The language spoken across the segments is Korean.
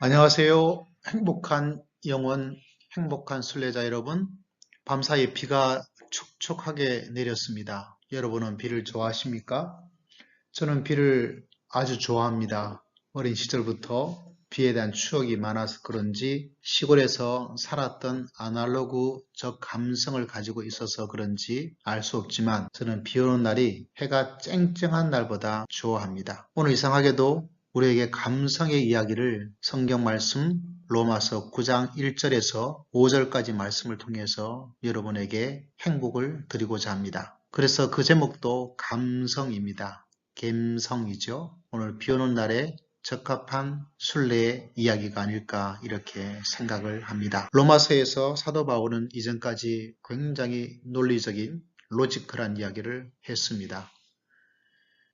안녕하세요. 행복한 영혼, 행복한 순례자 여러분. 밤사이 비가 촉촉하게 내렸습니다. 여러분은 비를 좋아하십니까? 저는 비를 아주 좋아합니다. 어린 시절부터 비에 대한 추억이 많아서 그런지 시골에서 살았던 아날로그 적 감성을 가지고 있어서 그런지 알 수 없지만 저는 비 오는 날이 해가 쨍쨍한 날보다 좋아합니다. 오늘 이상하게도 우리에게 감성의 이야기를 성경 말씀 로마서 9장 1절에서 5절까지 말씀을 통해서 여러분에게 행복을 드리고자 합니다. 그래서 그 제목도 감성입니다. 갬성이죠. 오늘 비 오는 날에 적합한 순례의 이야기가 아닐까 이렇게 생각을 합니다. 로마서에서 사도 바울은 이전까지 굉장히 논리적인 로지컬한 이야기를 했습니다.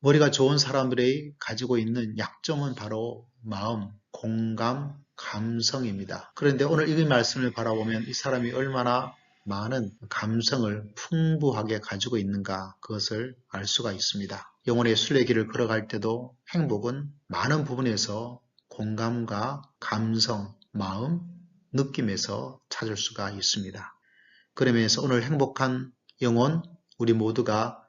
머리가 좋은 사람들이 가지고 있는 약점은 바로 마음, 공감, 감성입니다. 그런데 오늘 이 말씀을 바라보면 이 사람이 얼마나 많은 감성을 풍부하게 가지고 있는가 그것을 알 수가 있습니다. 영혼의 순례길을 걸어갈 때도 행복은 많은 부분에서 공감과 감성, 마음, 느낌에서 찾을 수가 있습니다. 그러면서 오늘 행복한 영혼, 우리 모두가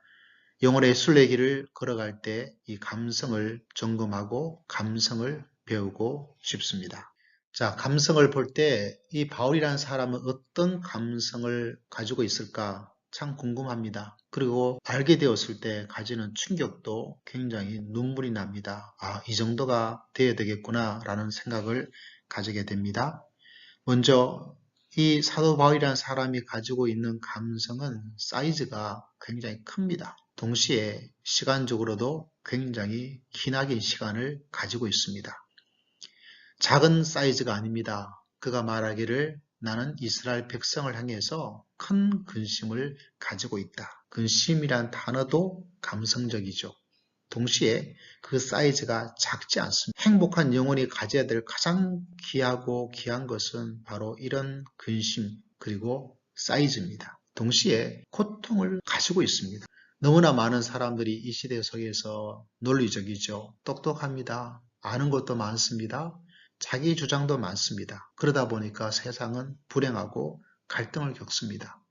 영혼의 순례길을 걸어갈 때 이 감성을 점검하고 감성을 배우고 싶습니다. 자, 감성을 볼 때 이 바울이라는 사람은 어떤 감성을 가지고 있을까 참 궁금합니다. 그리고 알게 되었을 때 가지는 충격도 굉장히 눈물이 납니다. 아, 이 정도가 돼야 되겠구나 라는 생각을 가지게 됩니다. 먼저 이 사도 바울이라는 사람이 가지고 있는 감성은 사이즈가 굉장히 큽니다. 동시에 시간적으로도 굉장히 기나긴 시간을 가지고 있습니다. 작은 사이즈가 아닙니다. 그가 말하기를 나는 이스라엘 백성을 향해서 큰 근심을 가지고 있다. 근심이란 단어도 감성적이죠. 동시에 그 사이즈가 작지 않습니다. 행복한 영혼이 가져야 될 가장 귀하고 귀한 것은 바로 이런 근심 그리고 사이즈입니다. 동시에 고통을 가지고 있습니다. 너무나 많은 사람들이 이 시대 속에서 논리적이죠. 똑똑합니다. 아는 것도 많습니다. 자기 주장도 많습니다. 그러다 보니까 세상은 불행하고 갈등을 겪습니다.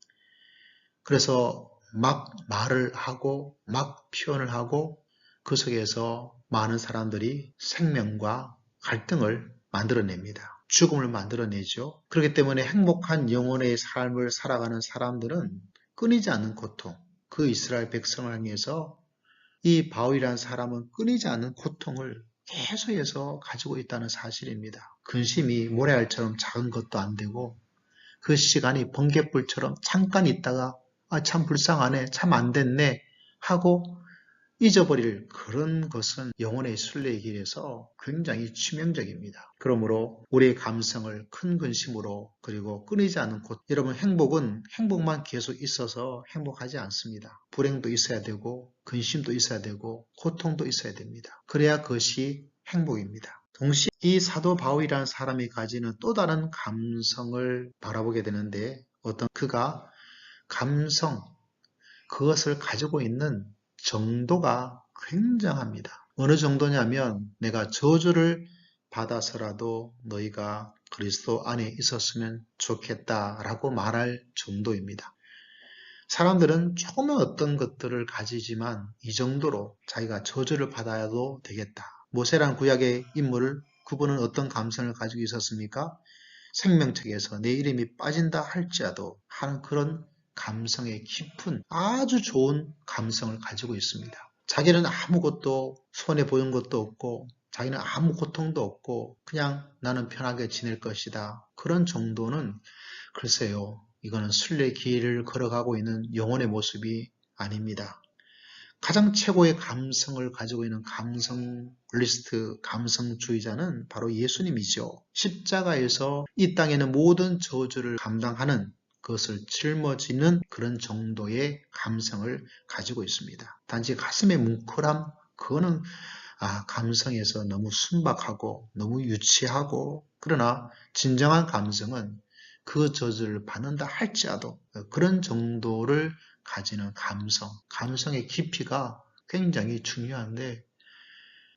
그래서 막 말을 하고 막 표현을 하고 그 속에서 많은 사람들이 생명과 갈등을 만들어냅니다. 죽음을 만들어내죠. 그렇기 때문에 행복한 영혼의 삶을 살아가는 사람들은 끊이지 않는 고통, 그 이스라엘 백성을 향해서 이 바울이라는 사람은 끊이지 않는 고통을 계속해서 가지고 있다는 사실입니다. 근심이 모래알처럼 작은 것도 안 되고 그 시간이 번개불처럼 잠깐 있다가 아 참 불쌍하네 참 안 됐네 하고 잊어버릴 그런 것은 영혼의 순례의 길에서 굉장히 치명적입니다. 그러므로 우리의 감성을 큰 근심으로 그리고 끊이지 않는 곳 여러분 행복은 행복만 계속 있어서 행복하지 않습니다. 불행도 있어야 되고 근심도 있어야 되고 고통도 있어야 됩니다. 그래야 그것이 행복입니다. 동시에 이 사도 바울이라는 사람이 가지는 또 다른 감성을 바라보게 되는데 어떤 그가 감성 그것을 가지고 있는 정도가 굉장합니다. 어느 정도냐면 내가 저주를 받아서라도 너희가 그리스도 안에 있었으면 좋겠다라고 말할 정도입니다. 사람들은 조금은 어떤 것들을 가지지만 이 정도로 자기가 저주를 받아야도 되겠다. 모세란 구약의 인물을 그분은 어떤 감성을 가지고 있었습니까? 생명책에서 내 이름이 빠진다 할지라도 하는 그런 감성의 깊은 아주 좋은 감성을 가지고 있습니다. 자기는 아무것도 손해 보는 것도 없고 자기는 아무 고통도 없고 그냥 나는 편하게 지낼 것이다. 그런 정도는 글쎄요. 이거는 순례 길을 걸어가고 있는 영혼의 모습이 아닙니다. 가장 최고의 감성을 가지고 있는 감성리스트, 감성주의자는 바로 예수님이죠. 십자가에서 이 땅에는 모든 저주를 감당하는 그것을 짊어지는 그런 정도의 감성을 가지고 있습니다. 단지 가슴의 뭉클함, 그거는 아, 감성에서 너무 순박하고 너무 유치하고 그러나 진정한 감성은 그 저주를 받는다 할지라도 그런 정도를 가지는 감성, 감성의 깊이가 굉장히 중요한데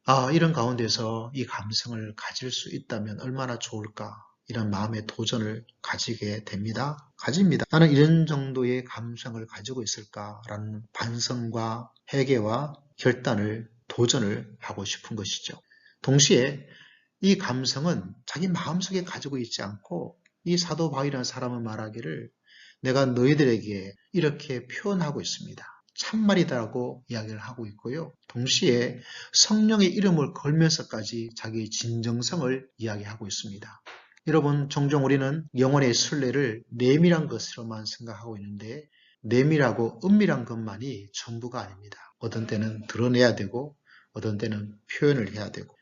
아, 이런 가운데서 이 감성을 가질 수 있다면 얼마나 좋을까? 이런 마음의 도전을 가지게 됩니다. 가집니다. 나는 이런 정도의 감성을 가지고 있을까라는 반성과 회개와 결단을 도전을 하고 싶은 것이죠. 동시에 이 감성은 자기 마음속에 가지고 있지 않고 이 사도 바울이라는 사람은 말하기를 내가 너희들에게 이렇게 표현하고 있습니다. 참말이다라고 이야기를 하고 있고요. 동시에 성령의 이름을 걸면서까지 자기의 진정성을 이야기하고 있습니다. 여러분, 종종 우리는 영혼의 순례를 내밀한 것으로만 생각하고 있는데 내밀하고 은밀한 것만이 전부가 아닙니다. 어떤 때는 드러내야 되고 어떤 때는 표현을 해야 되고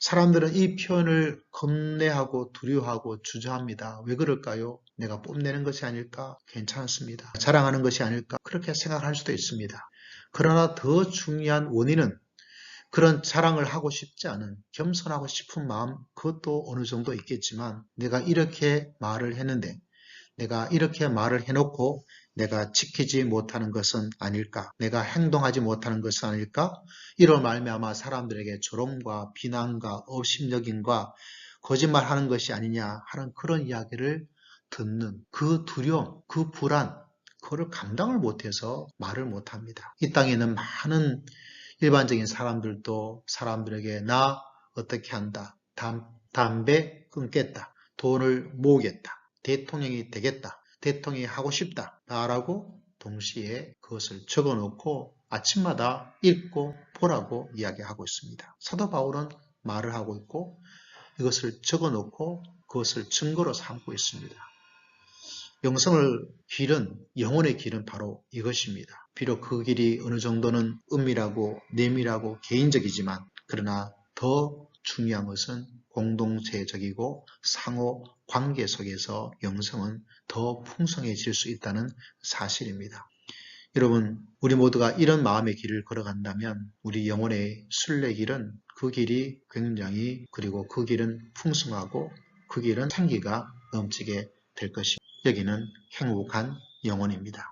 사람들은 이 표현을 겁내하고 두려워하고 주저합니다. 왜 그럴까요? 내가 뽐내는 것이 아닐까? 괜찮습니다. 자랑하는 것이 아닐까? 그렇게 생각할 수도 있습니다. 그러나 더 중요한 원인은 그런 자랑을 하고 싶지 않은 겸손하고 싶은 마음 그것도 어느 정도 있겠지만 내가 이렇게 말을 했는데 내가 이렇게 말을 해놓고 내가 지키지 못하는 것은 아닐까? 내가 행동하지 못하는 것은 아닐까? 이로 말미암아 사람들에게 조롱과 비난과 업심여김과 거짓말하는 것이 아니냐 하는 그런 이야기를 듣는 그 두려움, 그 불안, 그거를 감당을 못해서 말을 못합니다. 이 땅에 있는 많은 일반적인 사람들도 사람들에게 나 어떻게 한다, 담, 담배 끊겠다, 돈을 모으겠다, 대통령이 되겠다, 대통령이 하고 싶다. 라고 동시에 그것을 적어 놓고 아침마다 읽고 보라고 이야기하고 있습니다. 사도 바울은 말을 하고 있고 이것을 적어 놓고 그것을 증거로 삼고 있습니다. 영성을 길은 영혼의 길은 바로 이것입니다. 비록 그 길이 어느 정도는 은밀하고 내밀하고 개인적이지만 그러나 더 중요한 것은 공동체적이고 상호 관계 속에서 영성은 더 풍성해질 수 있다는 사실입니다. 여러분, 우리 모두가 이런 마음의 길을 걸어간다면 우리 영혼의 순례길은 그 길이 굉장히 그리고 그 길은 풍성하고 그 길은 생기가 넘치게 될 것입니다. 여기는 행복한 영혼입니다.